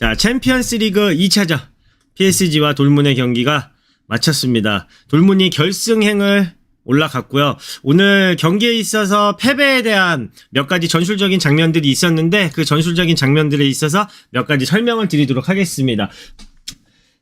자, 챔피언스 리그 2차전 PSG와 돌문의 경기가 마쳤습니다. 돌문이 결승행을 올라갔고요. 오늘 경기에 있어서 패배에 대한 몇 가지 전술적인 장면들이 있었는데 그 전술적인 장면들에 있어서 몇 가지 설명을 드리도록 하겠습니다.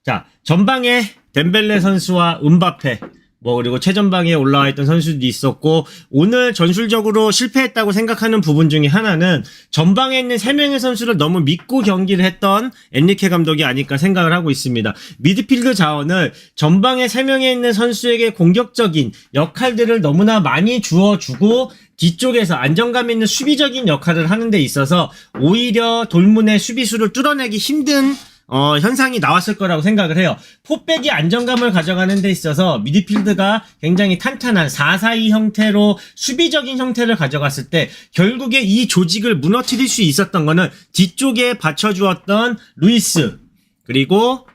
자, 전방에 덴벨레 선수와 은바페 뭐 그리고 최전방에 올라와 있던 선수도 있었고 오늘 전술적으로 실패했다고 생각하는 부분 중에 하나는 전방에 있는 세 명의 선수를 너무 믿고 경기를 했던 엔리케 감독이 아닐까 생각을 하고 있습니다. 미드필드 자원을 전방에 세 명에 있는 선수에게 공격적인 역할들을 너무나 많이 주어 주고 뒤쪽에서 안정감 있는 수비적인 역할을 하는 데 있어서 오히려 돌문의 수비수를 뚫어내기 힘든 어, 현상이 나왔을 거라고 생각을 해요. 포백이 안정감을 가져가는 데 있어서 미드필드가 굉장히 탄탄한 4-4-2 형태로 수비적인 형태를 가져갔을 때 결국에 이 조직을 무너뜨릴 수 있었던 거는 뒤쪽에 받쳐주었던 루이스 그리고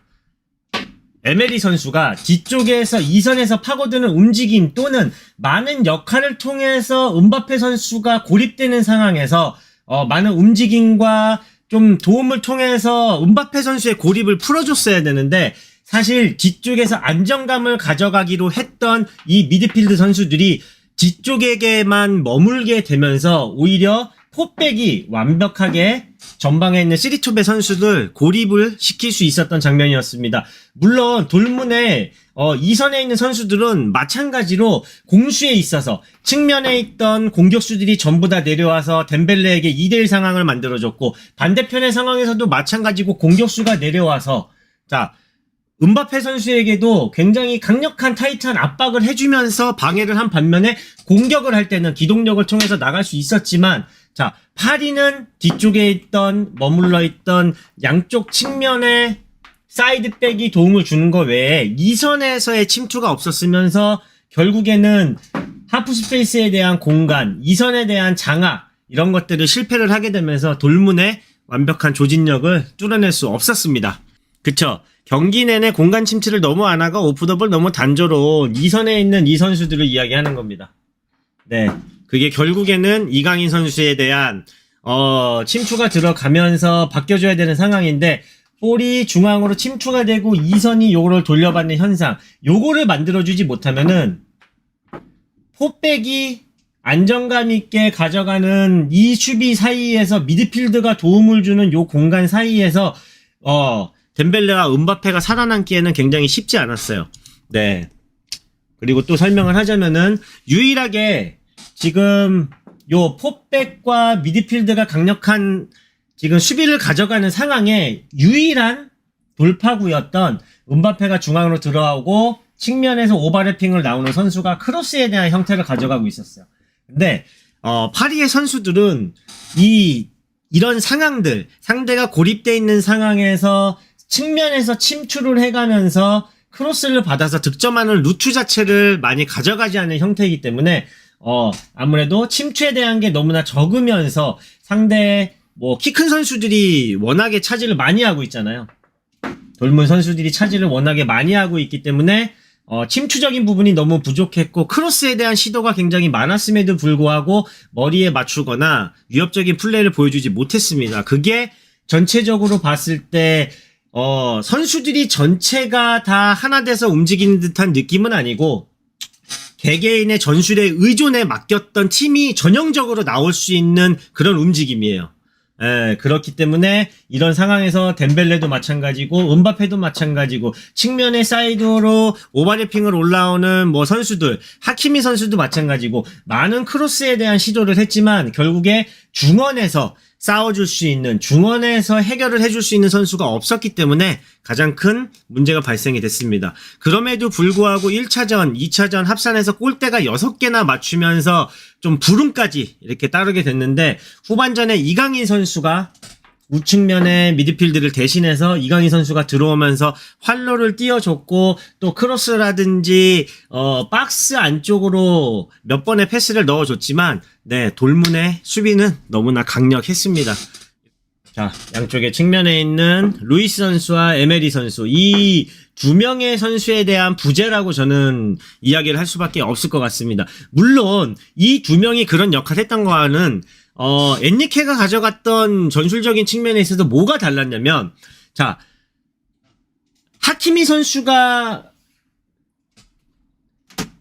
에메리 선수가 뒤쪽에서 이선에서 파고드는 움직임 또는 많은 역할을 통해서 은바페 선수가 고립되는 상황에서 어, 많은 움직임과 좀 도움을 통해서 은바페 선수의 고립을 풀어줬어야 되는데 사실 뒤쪽에서 안정감을 가져가기로 했던 이 미드필드 선수들이 뒤쪽에게만 머물게 되면서 오히려 포백이 완벽하게 전방에 있는 시리투베 선수들 고립을 시킬 수 있었던 장면이었습니다. 물론 돌문에 어, 이선에 있는 선수들은 마찬가지로 공수에 있어서 측면에 있던 공격수들이 전부 다 내려와서 덴벨레에게 2대1 상황을 만들어줬고 반대편의 상황에서도 마찬가지고 공격수가 내려와서 자 은바페 선수에게도 굉장히 강력한 타이트한 압박을 해주면서 방해를 한 반면에 공격을 할 때는 기동력을 통해서 나갈 수 있었지만 자 파리는 뒤쪽에 있던 머물러 있던 양쪽 측면에 사이드백이 도움을 주는 것 외에 이선에서의 침투가 없었으면서 결국에는 하프 스페이스에 대한 공간, 이선에 대한 장악 이런 것들을 실패를 하게 되면서 돌문의 완벽한 조진력을 뚫어낼 수 없었습니다. 그쵸? 경기 내내 공간 침투를 너무 안 하고 오프더블 너무 단조로운 이선에 있는 이 선수들을 이야기하는 겁니다. 네. 그게 결국에는 이강인 선수에 대한 어, 침투가 들어가면서 바뀌어줘야 되는 상황인데 볼이 중앙으로 침투가 되고 이선이 요거를 돌려받는 현상 요거를 만들어주지 못하면은 포백이 안정감 있게 가져가는 이 수비 사이에서 미드필드가 도움을 주는 요 공간 사이에서 어 덴벨레와 은바페가 살아남기에는 굉장히 쉽지 않았어요. 네. 그리고 또 설명을 하자면은 유일하게 지금 요 포백과 미드필드가 강력한 지금 수비를 가져가는 상황에 유일한 돌파구였던 은바페가 중앙으로 들어오고 측면에서 오버래핑을 나오는 선수가 크로스에 대한 형태를 가져가고 있었어요. 근데 어, 파리의 선수들은 이 이런 상황들 상대가 고립돼 있는 상황에서 측면에서 침투를 해가면서 크로스를 받아서 득점하는 루트 자체를 많이 가져가지 않는 형태이기 때문에 어 아무래도 침투에 대한 게 너무나 적으면서 상대 뭐 키 큰 선수들이 워낙에 차지를 많이 하고 있잖아요. 젊은 선수들이 차지를 워낙에 많이 하고 있기 때문에 어, 침투적인 부분이 너무 부족했고 크로스에 대한 시도가 굉장히 많았음에도 불구하고 머리에 맞추거나 위협적인 플레이를 보여주지 못했습니다. 그게 전체적으로 봤을 때 어, 선수들이 전체가 다 하나 돼서 움직이는 듯한 느낌은 아니고 개개인의 전술에 의존에 맡겼던 팀이 전형적으로 나올 수 있는 그런 움직임이에요. 예, 그렇기 때문에 이런 상황에서 덴벨레도 마찬가지고 은바페도 마찬가지고 측면의 사이드로 오버래핑을 올라오는 뭐 선수들 하키미 선수도 마찬가지고 많은 크로스에 대한 시도를 했지만 결국에 중원에서 싸워줄 수 있는 중원에서 해결을 해줄 수 있는 선수가 없었기 때문에 가장 큰 문제가 발생이 됐습니다. 그럼에도 불구하고 1차전, 2차전 합산해서 골대가 6개나 맞추면서 좀 부름까지 이렇게 따르게 됐는데 후반전에 이강인 선수가 우측면의 미드필드를 대신해서 이강인 선수가 들어오면서 활로를 띄워줬고 또 크로스라든지 어 박스 안쪽으로 몇 번의 패스를 넣어줬지만 네 돌문의 수비는 너무나 강력했습니다. 자 양쪽에 측면에 있는 루이스 선수와 에메리 선수 이 두 명의 선수에 대한 부재라고 저는 이야기를 할 수밖에 없을 것 같습니다. 물론 이 두 명이 그런 역할을 했던 거와는 어, 엔리케가 가져갔던 전술적인 측면에 있어서 뭐가 달랐냐면, 자, 하키미 선수가,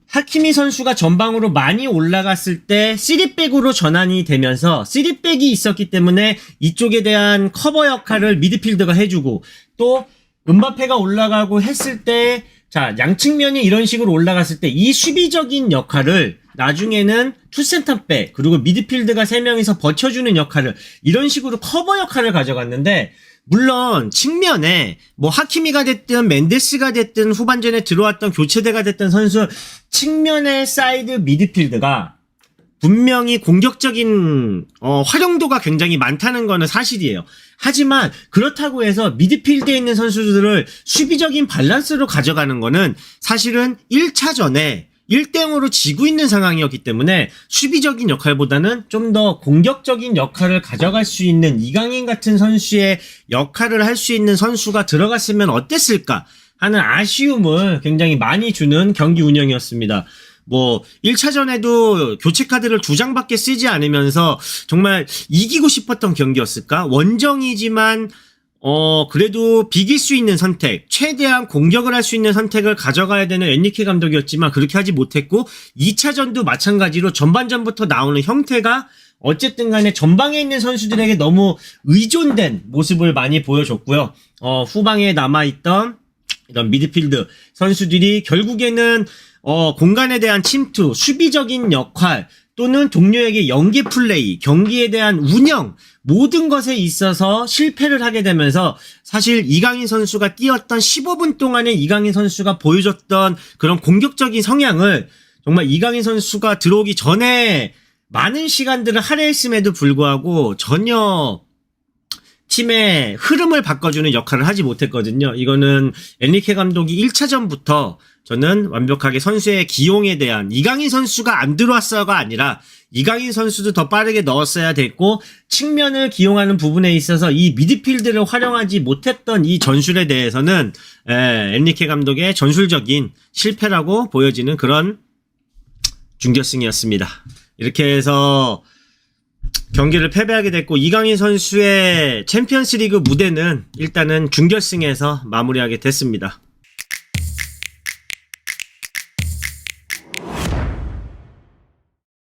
하키미 선수가 전방으로 많이 올라갔을 때 3백으로 전환이 되면서 3백이 있었기 때문에 이쪽에 대한 커버 역할을 미드필드가 해주고 또 은바페가 올라가고 했을 때 자, 양측면이 이런 식으로 올라갔을 때 이 수비적인 역할을 나중에는 투센터백 그리고 미드필드가 3명이서 버텨주는 역할을 이런 식으로 커버 역할을 가져갔는데 물론 측면에 뭐 하키미가 됐든 멘데스가 됐든 후반전에 들어왔던 교체대가 됐든 선수 측면의 사이드 미드필드가 분명히 공격적인 어, 활용도가 굉장히 많다는 거는 사실이에요. 하지만 그렇다고 해서 미드필드에 있는 선수들을 수비적인 밸런스로 가져가는 거는 사실은 1차전에 1대0으로 지고 있는 상황이었기 때문에 수비적인 역할보다는 좀 더 공격적인 역할을 가져갈 수 있는 이강인 같은 선수의 역할을 할 수 있는 선수가 들어갔으면 어땠을까 하는 아쉬움을 굉장히 많이 주는 경기 운영이었습니다. 뭐 1차전에도 교체 카드를 두 장밖에 쓰지 않으면서 정말 이기고 싶었던 경기였을까? 원정이지만 어 그래도 비길 수 있는 선택, 최대한 공격을 할 수 있는 선택을 가져가야 되는 엔리케 감독이었지만 그렇게 하지 못했고 2차전도 마찬가지로 전반전부터 나오는 형태가 어쨌든 간에 전방에 있는 선수들에게 너무 의존된 모습을 많이 보여줬고요. 어 후방에 남아있던 이런 미드필드 선수들이 결국에는 어, 공간에 대한 침투, 수비적인 역할, 또는 동료에게 연계 플레이, 경기에 대한 운영, 모든 것에 있어서 실패를 하게 되면서 사실 이강인 선수가 뛰었던 15분 동안에 이강인 선수가 보여줬던 그런 공격적인 성향을 정말 이강인 선수가 들어오기 전에 많은 시간들을 할애했음에도 불구하고 전혀 팀의 흐름을 바꿔주는 역할을 하지 못했거든요. 이거는 엔리케 감독이 1차전부터 저는 완벽하게 선수의 기용에 대한 이강인 선수가 안 들어왔어가 아니라 이강인 선수도 더 빠르게 넣었어야 됐고 측면을 기용하는 부분에 있어서 이 미드필드를 활용하지 못했던 이 전술에 대해서는 에, 엔리케 감독의 전술적인 실패라고 보여지는 그런 준결승이었습니다. 이렇게 해서 경기를 패배하게 됐고 이강인 선수의 챔피언스리그 무대는 일단은 준결승에서 마무리하게 됐습니다.